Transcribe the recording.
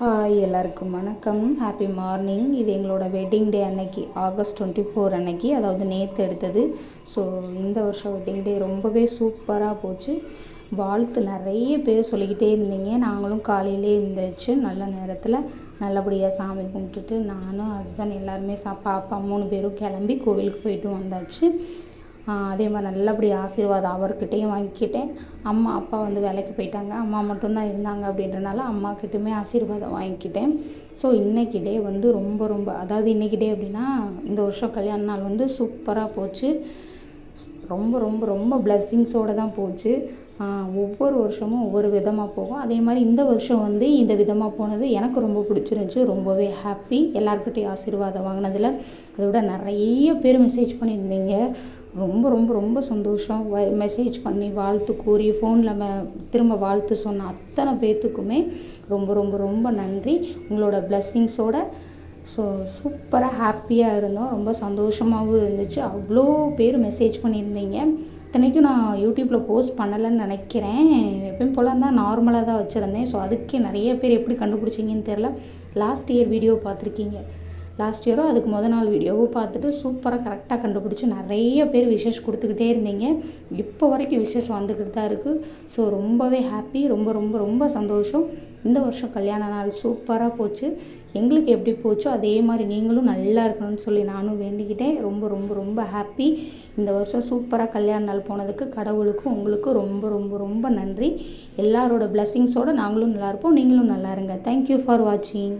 Hi எல்லாருக்கும் வணக்கம். Happy morning இது எங்களோட வெட்டிங் டே அன்னைக்கு ஆகஸ்ட் டுவெண்ட்டி ஃபோர் அன்னைக்கு. அதாவது நேற்று எடுத்தது. ஸோ இந்த வருஷம் வெட்டிங் டே ரொம்பவே சூப்பராக போச்சு. வாழ்த்து நிறைய பேர் சொல்லிக்கிட்டே இருந்தீங்க. நாங்களும் காலையிலே எழுந்திரிச்சு நல்ல நேரத்தில் நல்லபடியாக சாமி கும்பிட்டுட்டு நானும் ஹஸ்பண்ட் எல்லாருமே சா பாப்பா மூணு பேரும் கிளம்பி கோவிலுக்கு போயிட்டு வந்தாச்சு. அதே மாதிரி நல்லபடி ஆசீர்வாதம் அவர்கிட்டையும் வாங்கிக்கிட்டேன். அம்மா அப்பா வந்து வேலைக்கு போயிட்டாங்க. அம்மா மட்டும்தான் இருந்தாங்க அப்படின்றனால அம்மாக்கிட்டையுமே ஆசீர்வாதம் வாங்கிக்கிட்டேன். ஸோ இன்றைக்கி டே வந்து ரொம்ப ரொம்ப அதாவது இன்றைக்கி டே அப்படின்னா இந்த வருஷம் கல்யாண நாள் வந்து சூப்பராக போச்சு. ரொம்ப ரொம்ப ரொம்ப பிளஸ்ஸிங்ஸோடு தான் போச்சு. ஒவ்வொரு வருஷமும் ஒவ்வொரு விதமாக போகும். அதே மாதிரி இந்த வருஷம் வந்து இந்த விதமாக போனது எனக்கு ரொம்ப பிடிச்சிருந்துச்சி. ரொம்பவே ஹாப்பி எல்லாருக்கிட்டையும் ஆசீர்வாதம் வாங்கினதில். அதை விட நிறைய பேர் மெசேஜ் பண்ணியிருந்தீங்க. ரொம்ப ரொம்ப ரொம்ப சந்தோஷம். மெசேஜ் பண்ணி வாழ்த்து கூறி ஃபோனில் ம திரும்ப வாழ்த்து சொன்ன அத்தனை பேர்த்துக்குமே ரொம்ப ரொம்ப ரொம்ப நன்றி. உங்களோட பிளஸ்ஸிங்ஸோட ஸோ சூப்பராக ஹாப்பியாக இருந்தோம். ரொம்ப சந்தோஷமாகவும் இருந்துச்சு. அவ்வளோ பேர் மெசேஜ் பண்ணியிருந்தீங்க. இத்தனைக்கும் நான் யூடியூப்பில் போஸ்ட் பண்ணலைன்னு நினைக்கிறேன். எப்பயும் போல தான் நார்மலாக தான் வச்சுருந்தேன். ஸோ அதுக்கே நிறைய பேர் எப்படி கண்டுபிடிச்சிங்கன்னு தெரில லாஸ்ட் இயர் வீடியோ பார்த்துருக்கீங்க. லாஸ்ட் இயரோ அதுக்கு முதல் நாள் வீடியோவும் பார்த்துட்டு சூப்பராக கரெக்டாக கண்டுபிடிச்சி நிறைய பேர் விஷஸ் கொடுத்துக்கிட்டே இருந்தீங்க. இப்போ வரைக்கும் விஷஸ் வந்துக்கிட்டு தான் இருக்குது ஸோ ரொம்பவே ஹாப்பி ரொம்ப ரொம்ப ரொம்ப சந்தோஷம். இந்த வருஷம் கல்யாண நாள் சூப்பராக போச்சு. எங்களுக்கு எப்படி போச்சோ அதே மாதிரி நீங்களும் நல்லா இருக்கணும்னு சொல்லி நானும் வேண்டிக்கிட்டேன். ரொம்ப ரொம்ப ரொம்ப ஹாப்பி இந்த வருஷம் சூப்பராக கல்யாண நாள் போனதுக்கு கடவுளுக்கும் உங்களுக்கும் ரொம்ப ரொம்ப ரொம்ப நன்றி. எல்லாரோட பிளஸ்ஸிங்ஸோடு நாங்களும் நல்லா இருப்போம். நீங்களும் நல்லா இருங்க. தேங்க்யூ ஃபார் வாட்சிங்